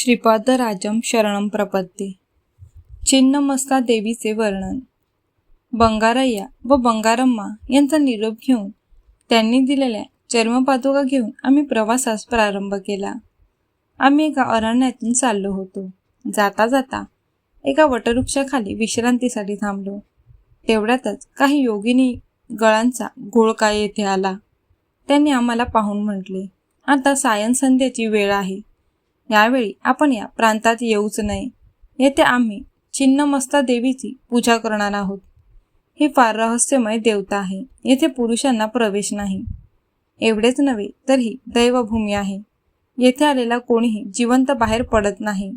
श्रीपादराजम शरणम प्रपत्ती छिन्नमस्ता देवीचे वर्णन. बंगारय्या व बंगारम्मा यांचा निरोप घेऊन त्यांनी दिलेल्या चर्मपादुका घेऊन आम्ही प्रवासास प्रारंभ केला. आम्ही एका अरण्यातून चाललो होतो. जाता जाता एका वटवृक्षाखाली विश्रांतीसाठी थांबलो. तेवढ्यातच काही योगिनी गळांचा घोळका येथे आला? त्यांनी आम्हाला पाहून म्हटले आता सायन संध्याची वेळ आहे. यावेळी आपण या प्रांतात येऊच नये. येथे आम्ही छिन्नमस्ता देवीची पूजा करणार आहोत. ही फार रहस्यमय देवता आहे. येथे पुरुषांना प्रवेश नाही. एवढेच नव्हे तर ही दैवभूमी आहे. येथे आलेला कोणीही जिवंत बाहेर पडत नाही.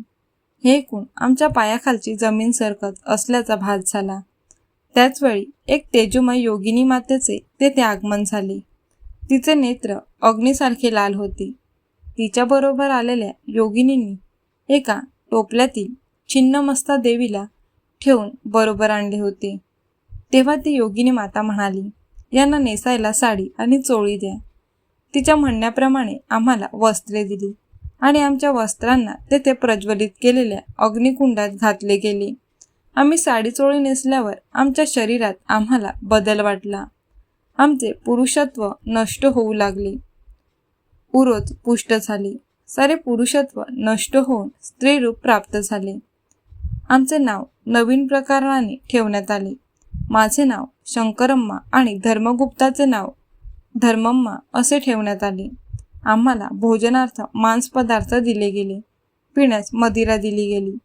हे ऐकून आमच्या पायाखालची जमीन सरकत असल्याचा भास झाला. त्याचवेळी एक तेजोमय योगिनी मातेचे तेथे आगमन झाले. तिचे नेत्र अग्नीसारखे लाल होते. तिच्याबरोबर आलेल्या योगिनींनी एका टोपल्यातील छिन्नमस्ता देवीला ठेवून बरोबर आणले होते. तेव्हा ती योगिनी माता म्हणाली यांना नेसायला साडी आणि चोळी द्या. तिच्या म्हणण्याप्रमाणे आम्हाला वस्त्रे दिली आणि आमच्या वस्त्रांना तेथे प्रज्वलित केलेल्या अग्निकुंडात घातले गेले. आम्ही साडी चोळी नेसल्यावर आमच्या शरीरात आम्हाला बदल वाटला. आमचे पुरुषत्व नष्ट होऊ लागले. उरोज पुष्ट झाले. सारे पुरुषत्व नष्ट होऊन स्त्रीरूप प्राप्त झाले. आमचे नाव नवीन प्रकाराने ठेवण्यात आले. माझे नाव शंकरम्मा आणि धर्मगुप्ताचे नाव धर्मम्मा असे ठेवण्यात आले. आम्हाला भोजनार्थ मांस पदार्थ दिले गेले. पिण्यास मदिरा दिली गेली.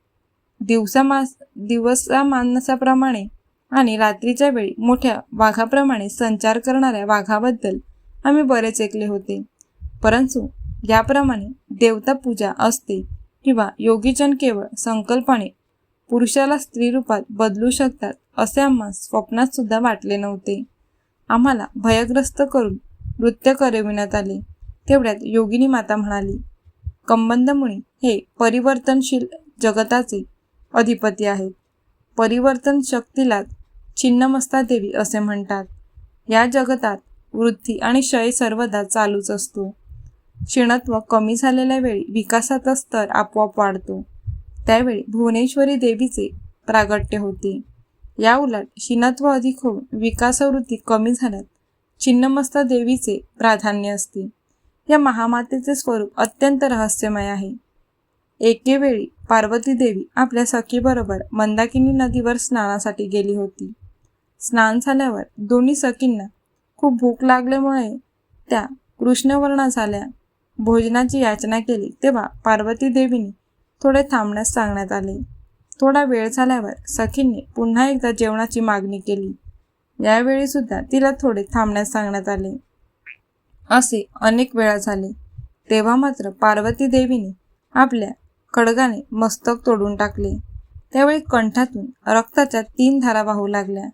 दिवसा मास दिवसा माणसाप्रमाणे आणि रात्रीच्या वेळी मोठ्या वाघाप्रमाणे संचार करणाऱ्या वाघाबद्दल आम्ही बरेच ऐकले होते. परंतु याप्रमाणे देवता पूजा असते किंवा योगीजन केवळ संकल्पाने पुरुषाला स्त्री रूपात बदलू शकतात असे आम्हा स्वप्नात सुद्धा वाटले नव्हते. आम्हाला भयग्रस्त करून नृत्य करविण्यात आले तेवढ्यात योगिनी माता म्हणाली कंबंदमुनी हे परिवर्तनशील जगताचे अधिपती आहेत. परिवर्तन शक्तीला छिन्नमस्ता देवी असे म्हणतात. या जगतात वृद्धी आणि क्षय सर्वदा चालूच असतो. क्षीणत्व कमी झालेल्या वेळी विकासाचा स्तर आपोआप वाढतो. त्यावेळी भुवनेश्वरी देवीचे प्रागट्य होते. या उलट क्षीणत्व अधिक होऊन विकासवृत्ती कमी झाल्यात. छिन्नमस्ता देवीचे प्राधान्य असते. या महामातेचे स्वरूप अत्यंत रहस्यमय आहे. एकेवेळी पार्वती देवी आपल्या सखीबरोबर मंदाकिनी नदीवर स्नानासाठी गेली होती. स्नान झाल्यावर दोन्ही सखींना खूप भूक लागल्यामुळे त्या कृष्णवर्णा झाल्या. भोजनाची याचना केली तेव्हा पार्वती देवीने थोडे थांबण्यास सांगण्यात आले. थोडा वेळ झाल्यावर सखींनी पुन्हा एकदा जेवणाची मागणी केली. यावेळी सुद्धा तिला थोडे थांबण्यास सांगण्यात आले. असे अनेक वेळा झाले. तेव्हा मात्र पार्वती देवीने आपल्या खडगाने मस्तक तोडून टाकले. त्यावेळी कंठातून रक्ताच्या तीन धारा वाहू लागल्या.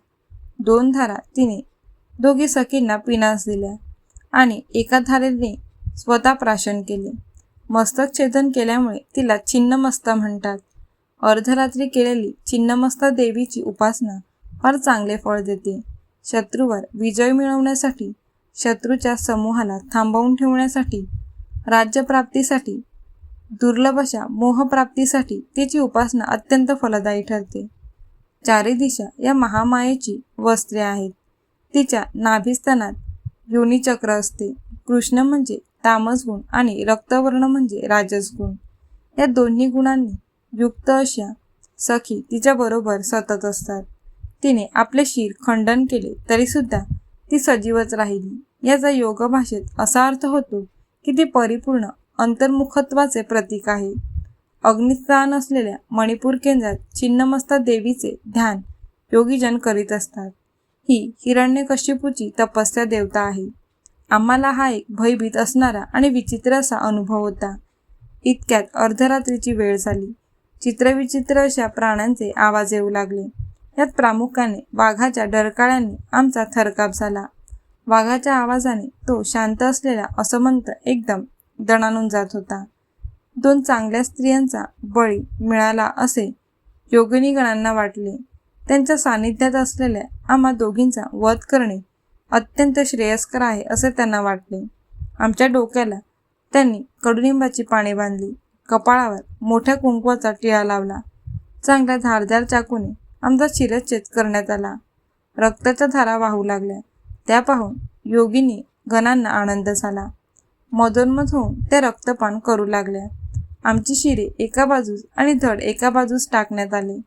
दोन धारा तिने दोघी सखींना पिनास दिल्या आणि एका धारेने स्वतः प्राशन केले. मस्तक छेदन केल्यामुळे तिला छिन्नमस्ता म्हणतात. अर्धरात्री केलेली छिन्नमस्ता देवीची उपासना फार चांगले फळ देते. शत्रूवर विजय मिळवण्यासाठी शत्रूच्या समूहाला थांबवून ठेवण्यासाठी राज्यप्राप्तीसाठी दुर्लभ अशा मोहप्राप्तीसाठी तिची उपासना अत्यंत फलदायी ठरते. चारी दिशा या महामायेची वस्त्रे आहेत. तिच्या नाभिस्थानात योनीचक्र असते. कृष्ण म्हणजे तामस गुण आणि रक्तवर्ण म्हणजे राजस गुण. या दोन्ही गुणांनी युक्त अशा सखी तिच्याबरोबर सतत असतात. तिने आपले शिर खंडन केले तरीसुद्धा ती सजीवच राहिली. याचा योग भाषेत असा अर्थ होतो की ती परिपूर्ण अंतर्मुखत्वाचे प्रतीक आहे. अग्निस्थान असलेल्या मणिपूर केंद्रात छिन्नमस्ता देवीचे ध्यान योगीजन करीत असतात. ही हिरण्यकश्यपूची तपस्या देवता आहे. आम्हाला हा एक भयभीत असणारा आणि विचित्र असा अनुभव होता. इतक्यात अर्धरात्रीची वेळ झाली. चित्रविचित्र अशा प्राण्यांचे आवाज येऊ लागले. यात प्रामुख्याने वाघाच्या डरकाळ्यांनी आमचा थरकाप झाला. वाघाच्या आवाजाने तो शांत असलेला असमंत एकदम दणानून जात होता. दोन चांगल्या स्त्रियांचा बळी मिळाला असे योगिनीगणांना वाटले. त्यांच्या सानिध्यात असलेल्या आम्हा दोघींचा वध करणे अत्यंत श्रेयस्कर आहे असे त्यांना वाटले. आमच्या डोक्याला त्यांनी कडुनिंबाची पाने बांधली. कपाळावर मोठ्या कुंकवाचा टिळा लावला. चांगल्या धारदार चाकूने आमचा शिरच्छेद करण्यात आला. रक्ताच्या धारा वाहू लागल्या. त्या पाहून योगिनी गणांना आनंद झाला. मधोन्मध होऊन त्या रक्तपान करू लागल्या. आमची शिरे एका बाजूस आणि धड एका बाजूस टाकण्यात आले.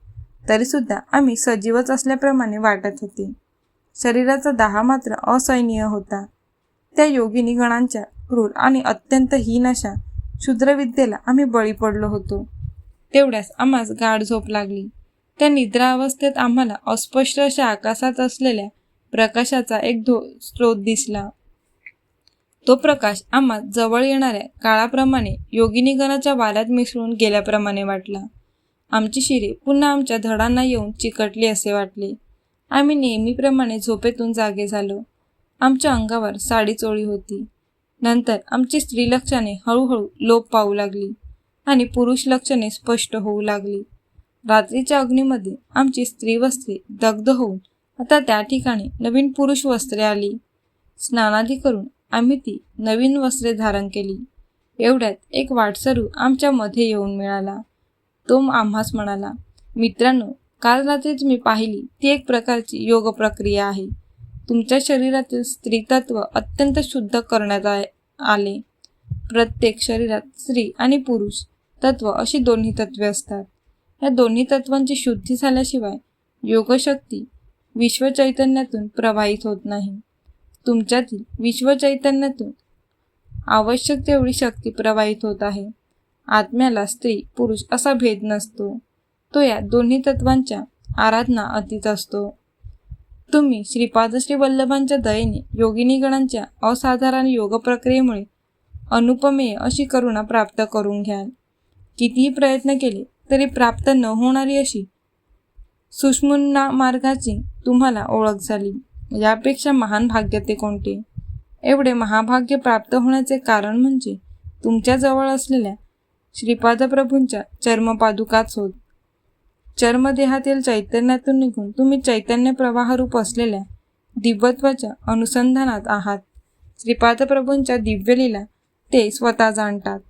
तरीसुद्धा आम्ही सजीवच असल्याप्रमाणे वाटत होते. शरीराचा दाहा मात्र असहनीय होता. त्या योगिनी गणांच्या क्रूर आणि अत्यंत हीन अशा क्षुद्रविद्येला आम्ही बळी पडलो होतो. तेवढ्यास आम्हास गाढ झोप लागली. त्या निद्रा अवस्थेत आम्हाला अस्पष्ट अशा आकाशात असलेल्या प्रकाशाचा एक धो स्रोत दिसला. तो प्रकाश आम्हा जवळ येणाऱ्या काळाप्रमाणे योगिनीगणाच्या वाऱ्यात मिसळून गेल्याप्रमाणे वाटला. आमची शिरे पुन्हा आमच्या धडांना येऊन चिकटली असे वाटले. आम्ही नेहमीप्रमाणे झोपेतून जागे झालो. आमच्या अंगावर साडी चोळी होती. नंतर आमची स्त्री लक्षणे हळूहळू लोप पाहू लागली आणि पुरुष लक्षणे स्पष्ट होऊ लागली. रात्रीच्या अग्नीमध्ये आमची स्त्री वस्त्रे दग्ध होऊन आता त्या ठिकाणी नवीन पुरुष वस्त्रे आली. स्नानादी करून आम्ही ती नवीन वस्त्रे धारण केली. एवढ्यात एक वाटसरू आमच्यामध्ये येऊन मिळाला. तो आम्हास म्हणाला मित्रांनो काल रात्रीच मी पाहिली ती एक प्रकारची योग प्रक्रिया आहे. तुमच्या शरीरातील स्त्रीतत्व अत्यंत शुद्ध करण्यात आ- आले. प्रत्येक शरीरात स्त्री आणि पुरुष तत्व अशी दोन्ही तत्वे असतात. या दोन्ही तत्वांची शुद्धी झाल्याशिवाय योगशक्ती विश्वचैतन्यातून प्रवाहित होत नाही. तुमच्यातील विश्वचैतन्यातून आवश्यक तेवढी शक्ती प्रवाहित होत आहे. आत्म्याला स्त्री पुरुष असा भेद नसतो. तो या दोन्ही तत्वांच्या आराधना अतीत असतो. तुम्ही श्रीपाद श्री वल्लभांच्या दयेने योगिनीगणांच्या असाधारण योग प्रक्रियेमुळे अनुपमेय अशी करुणा प्राप्त करून घ्याल. कितीही प्रयत्न केले तरी प्राप्त न होणारी अशी सुष्मुन्ना मार्गाची तुम्हाला ओळख झाली. यापेक्षा महान भाग्य ते कोणते? एवढे महाभाग्य प्राप्त होण्याचे कारण म्हणजे तुमच्याजवळ असलेल्या श्रीपाद प्रभूंच्या चर्मपादुकाच होत चर्मदेहातील चैतन्यातून निघून तुम्ही चैतन्य प्रवाहरूप असलेल्या दिव्यत्वाच्या अनुसंधानात आहात. श्रीपादप्रभूंच्या दिव्यलीला ते स्वतः जाणतात.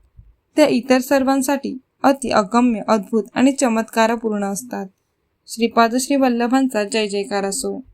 त्या इतर सर्वांसाठी अति अगम्य अद्भुत आणि चमत्कारपूर्ण असतात. श्रीपाद श्री वल्लभांचा जय जयकार असो.